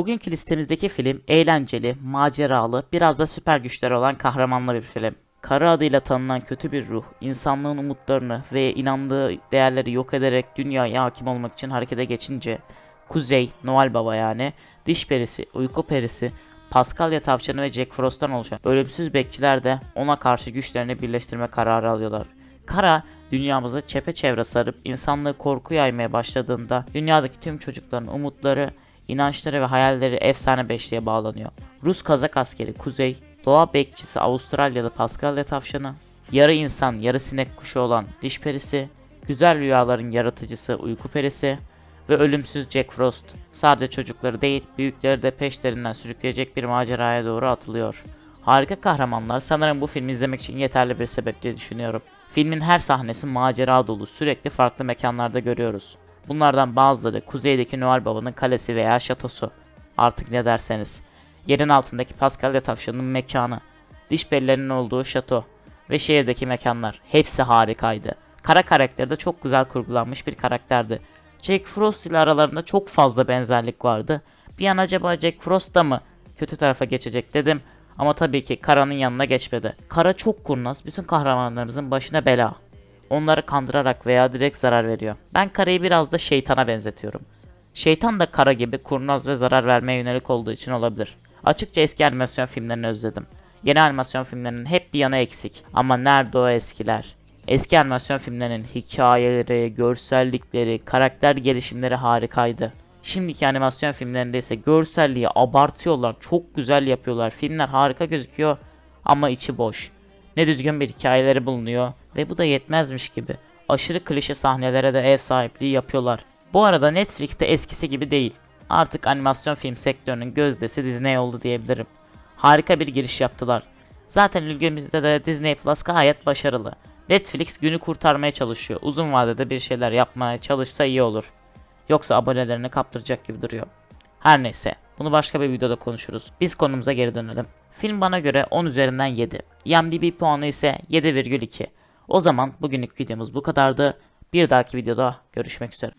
Bugünkü listemizdeki film eğlenceli, maceralı, biraz da süper güçleri olan kahramanlı bir film. Kara adıyla tanınan kötü bir ruh, insanlığın umutlarını ve inandığı değerleri yok ederek dünyaya hakim olmak için harekete geçince, Kuzey, Noel Baba yani, Diş Perisi, Uyku Perisi, Paskalya Tavşanı ve Jack Frost'tan oluşan ölümsüz bekçiler de ona karşı güçlerini birleştirme kararı alıyorlar. Kara, dünyamızı çepeçevre sarıp insanlığı korku yaymaya başladığında dünyadaki tüm çocukların umutları, inançları ve hayalleri efsane beşliğe bağlanıyor. Rus kazak askeri Kuzey, doğa bekçisi Avustralyalı Paskalya Tavşanı, yarı insan yarı sinek kuşu olan Diş Perisi, güzel rüyaların yaratıcısı Uyku Perisi ve ölümsüz Jack Frost sadece çocukları değil büyükleri de peşlerinden sürükleyecek bir maceraya doğru atılıyor. Harika kahramanlar sanırım bu filmi izlemek için yeterli bir sebep diye düşünüyorum. Filmin her sahnesi macera dolu sürekli farklı mekanlarda görüyoruz. Bunlardan bazıları kuzeydeki Noel Baba'nın kalesi veya şatosu. Artık ne derseniz. Yerin altındaki Paskalya Tavşanı'nın mekanı, dişbellerinin olduğu şato ve şehirdeki mekanlar. Hepsi harikaydı. Kara karakteri de çok güzel kurgulanmış bir karakterdi. Jack Frost ile aralarında çok fazla benzerlik vardı. Bir an acaba Jack Frost da mı kötü tarafa geçecek dedim. Ama tabii ki Kara'nın yanına geçmedi. Kara çok kurnaz, bütün kahramanlarımızın başına bela. Onları kandırarak veya direkt zarar veriyor. Ben Kara'yı biraz da şeytana benzetiyorum. Şeytan da Kara gibi kurnaz ve zarar vermeye yönelik olduğu için olabilir. Açıkça eski animasyon filmlerini özledim. Yeni animasyon filmlerinin hep bir yanı eksik. Ama nerede o eskiler? Eski animasyon filmlerinin hikayeleri, görsellikleri, karakter gelişimleri harikaydı. Şimdiki animasyon filmlerinde ise görselliği abartıyorlar, çok güzel yapıyorlar. Filmler harika gözüküyor ama içi boş. Ne düzgün bir hikayeleri bulunuyor ve bu da yetmezmiş gibi. Aşırı klişe sahnelere de ev sahipliği yapıyorlar. Bu arada Netflix de eskisi gibi değil. Artık animasyon film sektörünün gözdesi Disney oldu diyebilirim. Harika bir giriş yaptılar. Zaten ülkemizde de Disney Plus gayet başarılı. Netflix günü kurtarmaya çalışıyor. Uzun vadede bir şeyler yapmaya çalışsa iyi olur. Yoksa abonelerini kaptıracak gibi duruyor. Her neyse, bunu başka bir videoda konuşuruz. Biz konumuza geri dönelim. Film bana göre 10 üzerinden 7. IMDb puanı ise 7,2. O zaman bugünlük videomuz bu kadardı. Bir dahaki videoda görüşmek üzere.